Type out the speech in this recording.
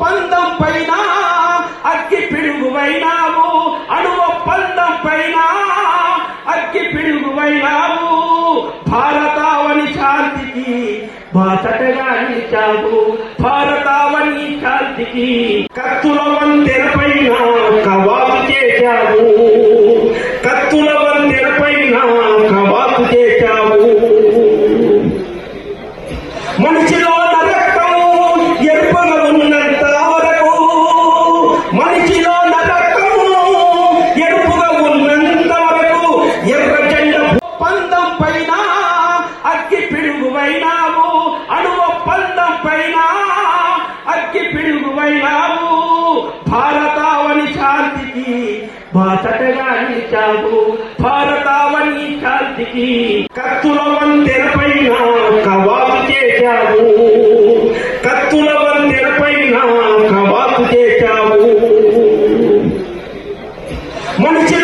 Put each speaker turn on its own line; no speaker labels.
ఒప్పందం పైన అగ్గి పిడుగువైనావు. అణు ఒప్పందం పైన అగ్గి పిడుగువైనావు. భారతావని శాంతికి బాసటగా నిలిచావు. భారతావని శాంతికి కత్తుల వంతెన ಕಕ್ಕಿ ಪಿಡುಗು ನಾವು ಭಾರತಾವನಿ ಶಾಂತಿಗೆ బాసటగాని చాలు భారతావని శాంతికి కత్తుల వందెన పైన కవాతు చేశావు. కత్తుల వందెన పైన కవాతు చేశావు. మనిషి